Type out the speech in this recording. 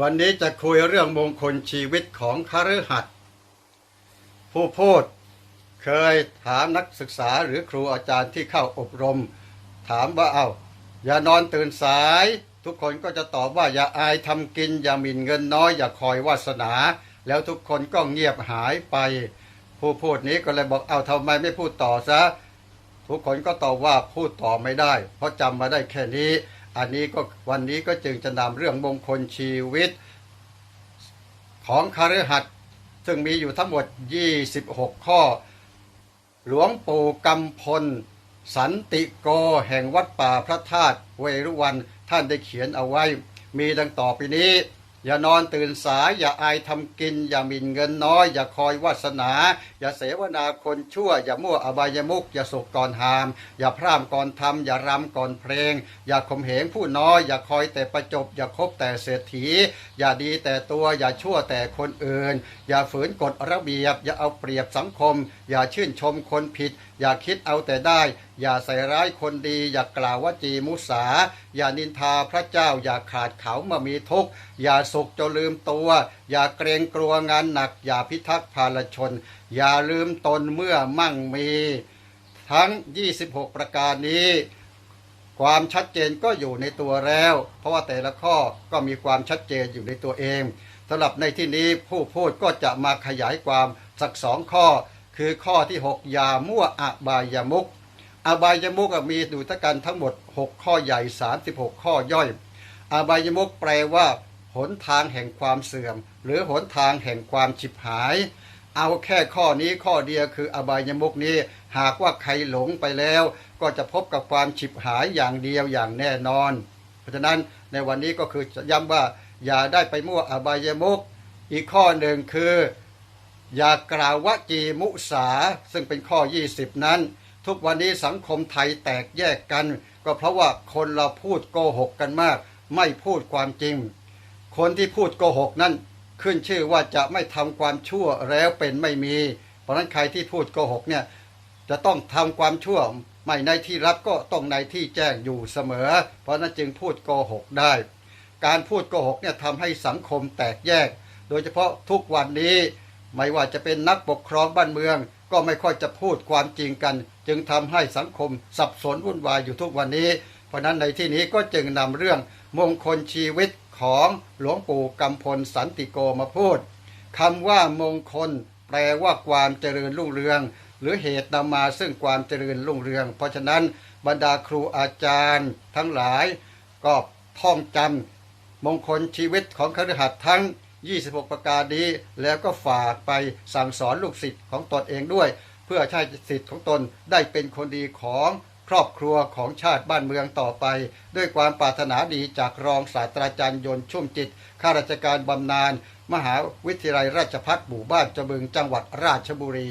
วันนี้จะคุยเรื่องมงคลชีวิตของคฤหัสถ์ผู้พูดเคยถามนักศึกษาหรือครูอาจารย์ที่เข้าอบรม ถามว่าเอา้าอย่านอนตื่นสาย ทุกคนก็จะตอบว่าอย่าอายทำกิน อย่าหมิ่นเงินน้อย อย่าคอยวาสนา แล้วทุกคนก็เงียบหายไป ผู้พูดนี้ก็เลยบอกเอาทำไมไม่พูดต่อซะทุกคนก็ตอบว่าพูดต่อไม่ได้ เพราะจำมาได้แค่นี้ อันนี้ก็วันนี้ก็จึงจะนำเรื่องมงคลชีวิต ของคฤหัสถ์ซึ่งมีอยู่ทั้งหมด 26 ข้อ หลวงปู่กำพล สันติโกแห่งวัดป่าพระธาตุเวรุวันท่านได้เขียนเอาไว้ มีดังต่อไปนี้ อย่านอนตื่นสาย อย่าอายทำกิน อย่ามินเงินน้อย อย่าคอยวาสนา อย่าเสวนาคนชั่ว อย่ามั่วอบายมุก อย่าสุกก่อนหาม อย่าพร่ำก่อนทำอย่ารำก่อนเพลง อย่าข่มเหงผู้น้อย อย่าคอยแต่ประจบ อย่าคบแต่เศรษฐี อย่าดีแต่ตัว อย่าชั่วแต่คนอื่น อย่าฝืนกฎระเบียบ อย่าเอาเปรียบสังคม อย่าชื่นชมคนผิด อย่าคิดเอาแต่ได้ อย่าใส่ร้ายคนดี อย่ากล่าวว่าจีมุสา อย่านินทาพระเจ้า อย่าขาดเขาเมื่อมีทุกข์ อย่าสุขจนลืมตัว อย่าเกรงกลัวงานหนัก อย่าพิทักษ์ภาลชน อย่าลืมตนเมื่อมั่งมี ทั้ง 26 ประการนี้ ความชัดเจนก็อยู่ในตัวแล้ว เพราะว่าแต่ละข้อก็มีความชัดเจนอยู่ในตัวเองสำหรับในที่นี้ผู้พูดก็จะมาขยายความสักสองข้อ คือข้อที่6อย่ามั่วอบายมุก อบายมุกมีดูทั้งกันทั้งหมด 6 ข้อใหญ่ 36 ข้อย่อย อบายมุกแปลว่า หนทางแห่งความเสื่อม หรือหนทางแห่งความฉิบหาย เอาแค่ข้อนี้ข้อเดียวคืออบายมุกนี้ หากว่าใครหลงไปแล้ว ก็จะพบกับความฉิบหายอย่างเดียวอย่างแน่นอน เพราะฉะนั้นในวันนี้ก็คือย้ำว่า อย่าได้ไปมั่วอบายมุกอีกข้อหนึ่งคือ อย่ากล่าววจีมุสาซึ่งเป็นข้อ 20 นั้น ทุกวันนี้สังคมไทยแตกแยกกัน ก็เพราะว่าคนเราพูดโกหกกันมาก ไม่พูดความจริง คนที่พูดโกหกนั้น ขึ้นชื่อว่าจะไม่ทำความชั่วแล้วเป็นไม่มี เพราะฉะนั้นใครที่พูดโกหกเนี่ยจะต้องทำความชั่วไม่ในที่รับก็ต้องในที่แจ้งอยู่เสมอ เพราะฉะนั้นจึงพูดโกหกได้ การพูดโกหกเนี่ยทำให้สังคมแตกแยก โดยเฉพาะทุกวันนี้ไม่ว่าจะเป็นนักปกครองบ้านเมือง ก็ไม่ค่อยจะพูดความจริงกัน จึงทำให้สังคมสับสนวุ่นวายอยู่ทุกวันนี้ เพราะฉะนั้นในที่นี้ก็จึงนำเรื่องมงคลชีวิตของหลวงปู่กำพลสันติโกมาพูดคำว่ามงคล แปลว่าความเจริญรุ่งเรือง หรือเหตุนำมาซึ่งความเจริญรุ่งเรือง เพราะฉะนั้นบรรดาครูอาจารย์ ทั้งหลาย ก็ท่องจำมงคลชีวิตของคฤหัสถ์ทั้ง 26 ประการนี้ แล้วก็ฝากไปสั่งสอนลูกศิษย์ของตนเองด้วย เพื่อใช้ศิษย์ของตนได้เป็นคนดีของครอบครัวของชาติบ้านเมืองต่อไป ด้วยความปรารถนาดีจากรองศาสตราจารย์ยนต์ชุ่มจิตข้าราชการบำนาญมหาวิทยาลัยราชพัฒหมู่บ้านจบึงจังหวัดราชบุรี